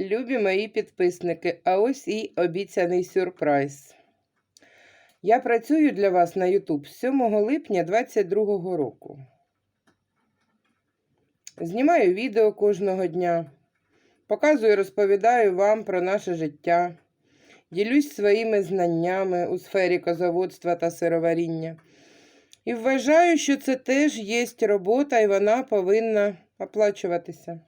Любі мої підписники, а ось і обіцяний сюрприз. Я працюю для вас на YouTube з 7 липня 2022 року. Знімаю відео кожного дня, показую, розповідаю вам про наше життя, ділюсь своїми знаннями у сфері козоводства та сироваріння. І вважаю, що це теж є робота, і вона повинна оплачуватися.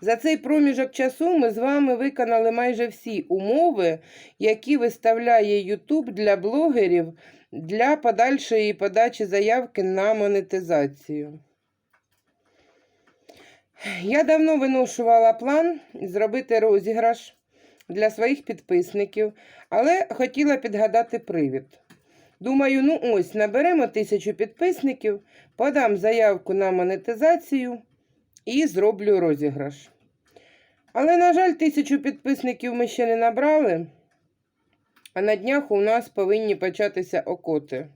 За цей проміжок часу ми з вами виконали майже всі умови, які виставляє YouTube для блогерів для подальшої подачі заявки на монетизацію. Я давно виношувала план зробити розіграш для своїх підписників, але хотіла підгадати привід. Думаю, ну ось, наберемо тисячу підписників, подам заявку на монетизацію і зроблю розіграш. Але, на жаль, тисячу підписників ми ще не набрали, а на днях у нас повинні початися окоти.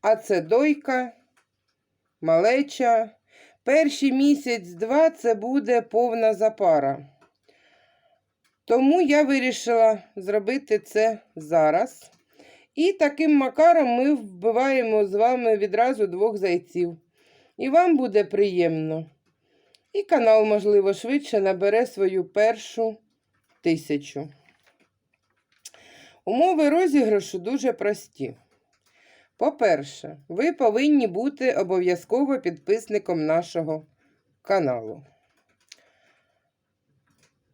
А це дойка, малеча. Перший місяць-два це буде повна запара. Тому я вирішила зробити це зараз. І таким макаром ми вбиваємо з вами відразу двох зайців. І вам буде приємно. І канал, можливо, швидше набере свою першу тисячу. Умови розіграшу дуже прості. По-перше, ви повинні бути обов'язково підписником нашого каналу.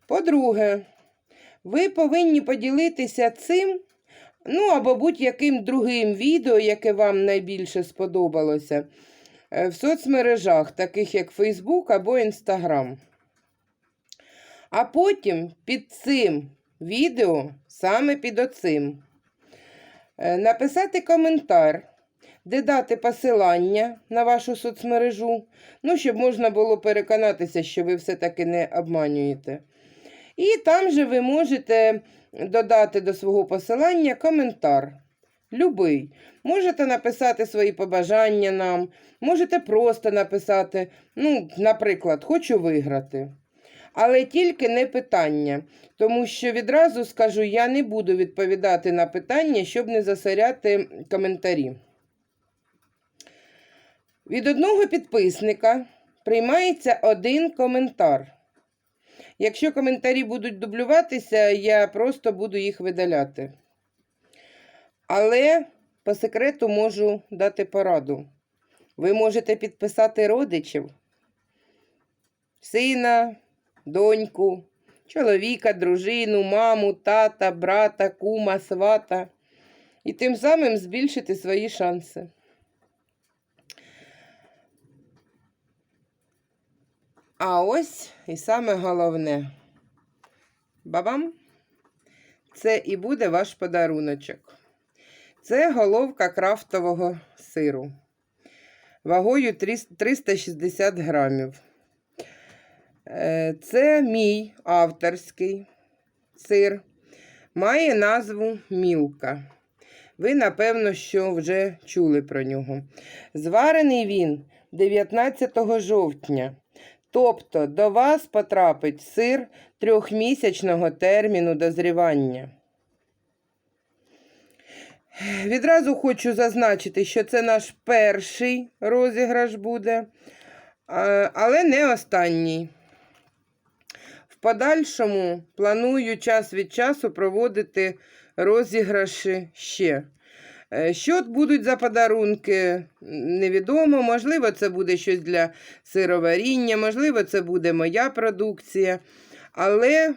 По-друге, ви повинні поділитися цим, ну або будь-яким другим відео, яке вам найбільше сподобалося, в соцмережах, таких як Facebook або Instagram. А потім під цим відео, саме під оцим, е, написати коментар, де дати посилання на вашу соцмережу, ну, щоб можна було переконатися, що ви все-таки не обманюєте. І там же ви можете додати до свого посилання коментар. Любий. Можете написати свої побажання нам, можете просто написати, ну, наприклад, хочу виграти. Але тільки не питання, тому що відразу скажу, я не буду відповідати на питання, щоб не засоряти коментарі. Від одного підписника приймається один коментар. Якщо коментарі будуть дублюватися, я просто буду їх видаляти. Але по секрету можу дати пораду. Ви можете підписати родичів, сина, доньку, чоловіка, дружину, маму, тата, брата, кума, свата. І тим самим збільшити свої шанси. А ось і саме головне. Бабам! Це і буде ваш подаруночок. Це головка крафтового сиру. Вагою 360 грамів. Е, Це мій авторський сир. Має назву Мілка. Ви, напевно, що вже чули про нього. Зварений він 19 жовтня. Тобто до вас потрапить сир трьохмісячного терміну дозрівання. Відразу хочу зазначити, що це наш перший розіграш буде, але не останній. В подальшому планую час від часу проводити розіграші ще. Е, Що будуть за подарунки, невідомо. Можливо, це буде щось для сироваріння, можливо, це буде моя продукція. Але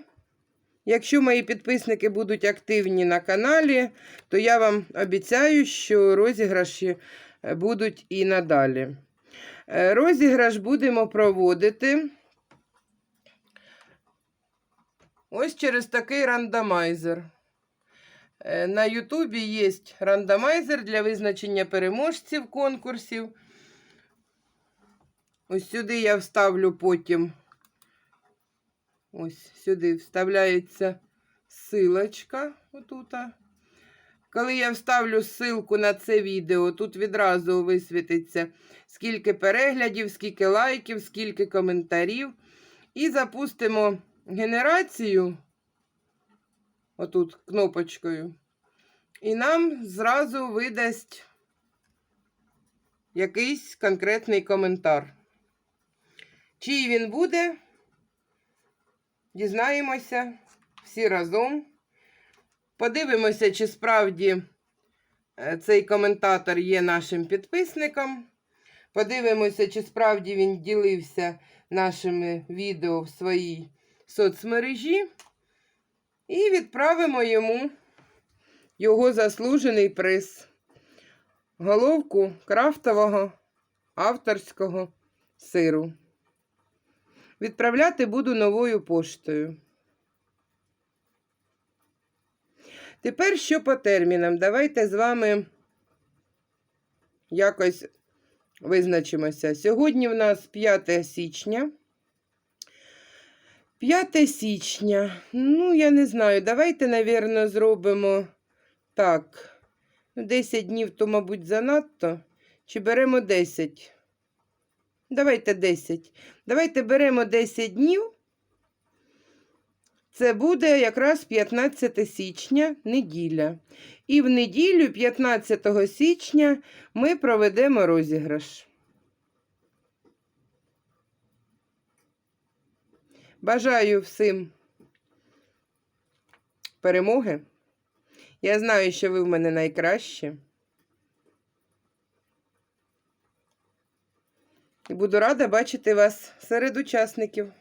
якщо мої підписники будуть активні на каналі, то я вам обіцяю, що розіграші е, будуть і надалі. Е, Розіграш будемо проводити ось через такий рандомайзер. Е, На Ютубі є рандомайзер для визначення переможців конкурсів. Ось сюди я вставлю потім. Ось сюди вставляється силочка. Отута. Коли я вставлю ссылку на це відео, тут відразу висвітиться, скільки переглядів, скільки лайків, скільки коментарів. І запустимо генерацію отут кнопочкою. І нам зразу видасть якийсь конкретний коментар. Чий він буде, дізнаємося всі разом. Подивимося, чи справді е, цей коментатор є нашим підписником. Подивимося, чи справді він ділився нашими відео в своїй соцмережі. І відправимо йому його заслужений приз. Головку крафтового авторського сиру. Відправляти буду новою поштою. Тепер що по термінам? Давайте з вами якось визначимося. Сьогодні в нас 5 січня. 5 січня. Ну, я не знаю. Давайте, напевно, зробимо так. Ну, 10 днів то, мабуть, занадто. Чи беремо 10? Давайте 10. Давайте беремо 10 днів. Це буде якраз 15 січня, неділя. І в неділю, 15 січня, ми проведемо розіграш. Бажаю всім перемоги. Я знаю, що ви в мене найкращі. І буду рада бачити вас серед учасників.